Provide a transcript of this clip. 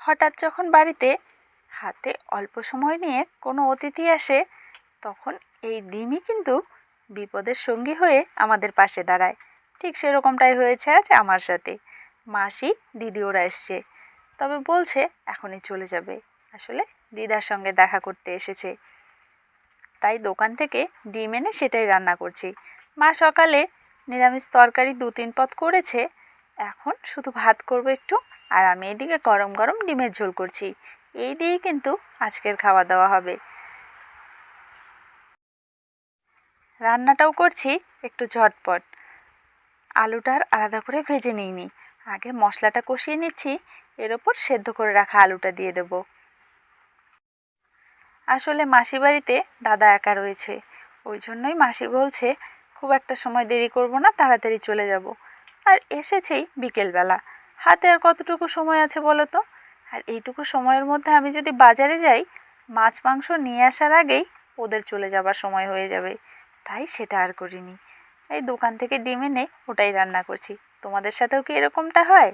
হঠাৎ যখন বাড়িতে হাতে অল্প সময় নিয়ে কোনো অতিথি আসে, তখন এই ডিমই কিন্তু বিপদের সঙ্গী হয়ে আমাদের পাশে দাঁড়ায়। ঠিক সেরকমটাই হয়েছে আজ আমার সাথে। মাসি, দিদি ওরা এসছে। তবে বলছে এখনই চলে যাবে। আসলে দিদার সঙ্গে দেখা করতে এসেছে। তাই দোকান থেকে ডিম এনে সেটাই রান্না করছি। মা সকালে নিরামিষ তরকারি দু তিন পদ করেছে। এখন শুধু ভাত করব একটু আর আমি এদিকে গরম গরম ডিমের ঝোল করছি। এই দিয়েই কিন্তু আজকের খাওয়া দাওয়া হবে। রান্নাটাও করছি একটু ঝটপট। আলুটা আর আলাদা করে ভেজে নিইনি। আগে মশলাটা কষিয়ে নিচ্ছি, এর ওপর সেদ্ধ করে রাখা আলুটা দিয়ে দেবো। আসলে মাসি বাড়িতে দাদা একা রয়েছে। ওই জন্যই মাসি বলছে, খুব একটা সময় দেরি করব না, তাড়াতাড়ি চলে যাব। আর এসেছেই বিকেলবেলা। হাতে আর কতটুকু সময় আছে বলো তো? আর এইটুকু সময়ের মধ্যে আমি যদি বাজারে যাই, মাছ, মাংস নিয়ে আসার আগেই ওদের চলে যাবার সময় হয়ে যাবে। তাই সেটা আর করিনি। এই দোকান থেকে ডিম এনে ওটাই রান্না করছি। তোমাদের সাথেও কি এরকমটা হয়?